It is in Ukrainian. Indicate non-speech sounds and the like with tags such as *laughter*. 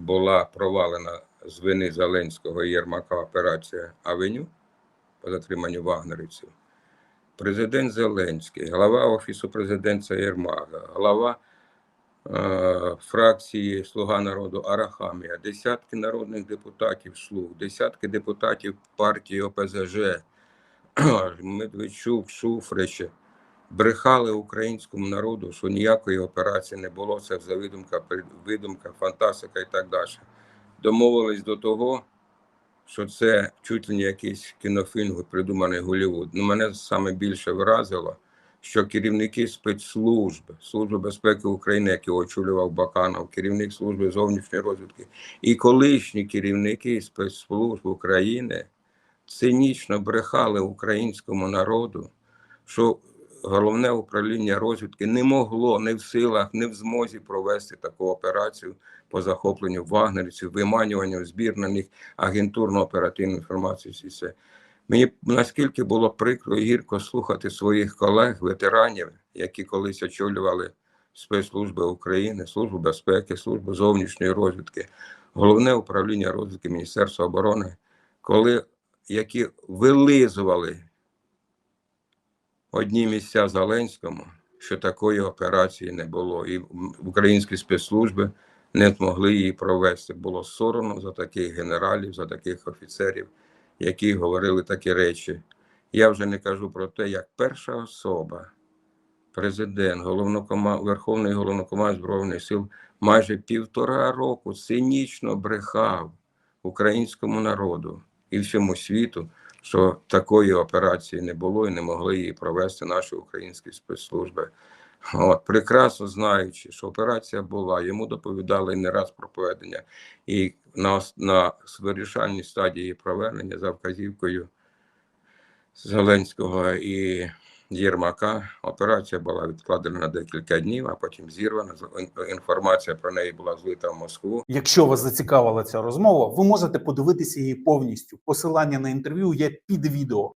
була провалена з вини Зеленського і Єрмака операція Авеню по затриманню вагнерівців. Президент Зеленський, голова Офісу президента Єрмака, голова е, фракції Слуга народу Арахамія, десятки народних депутатів Слуг, десятки депутатів партії ОПЗЖ, *clears throat* Медведчук, Шуфрич, брехали українському народу, що ніякої операції не було, це все видумка, видумка, фантастика і так далі. Домовились до того, що це чуть ли не якийсь кінофільм, придуманий Голлівуд. Ну, мене саме більше вразило, що керівники спецслужб, Служби безпеки України, які очолював Баканов, керівник служби зовнішньої розвідки, і колишні керівники спецслужб України цинічно брехали українському народу, що головне управління розвідки не могло не в силах, не в змозі провести таку операцію по захопленню вагнерівців, виманюванню збір на них агентурно-оперативну інформацію. Всі це. Мені наскільки було прикро і гірко слухати своїх колег, ветеранів, які колись очолювали спецслужби України, Службу безпеки, Службу зовнішньої розвідки, головне управління розвідки Міністерства оборони, коли які вилизували одні місця Зеленському, що такої операції не було, і українські спецслужби не змогли її провести. Було соромно за таких генералів, за таких офіцерів, які говорили такі речі. Я вже не кажу про те, як перша особа, президент, головнокома... Верховний головнокоманд Збройних сил майже півтора року цинічно брехав українському народу і всьому світу, що такої операції не було і не могли її провести наші українські спецслужби. От, прекрасно знаючи, що операція була, йому доповідали не раз про проведення, і на, на вирішальній стадії проведення за вказівкою Зеленського і Єрмака операція була відкладена на декілька днів, а потім зірвана. Інформація про неї була злита в Москву. Якщо вас зацікавила ця розмова, ви можете подивитися її повністю. Посилання на інтерв'ю є під відео.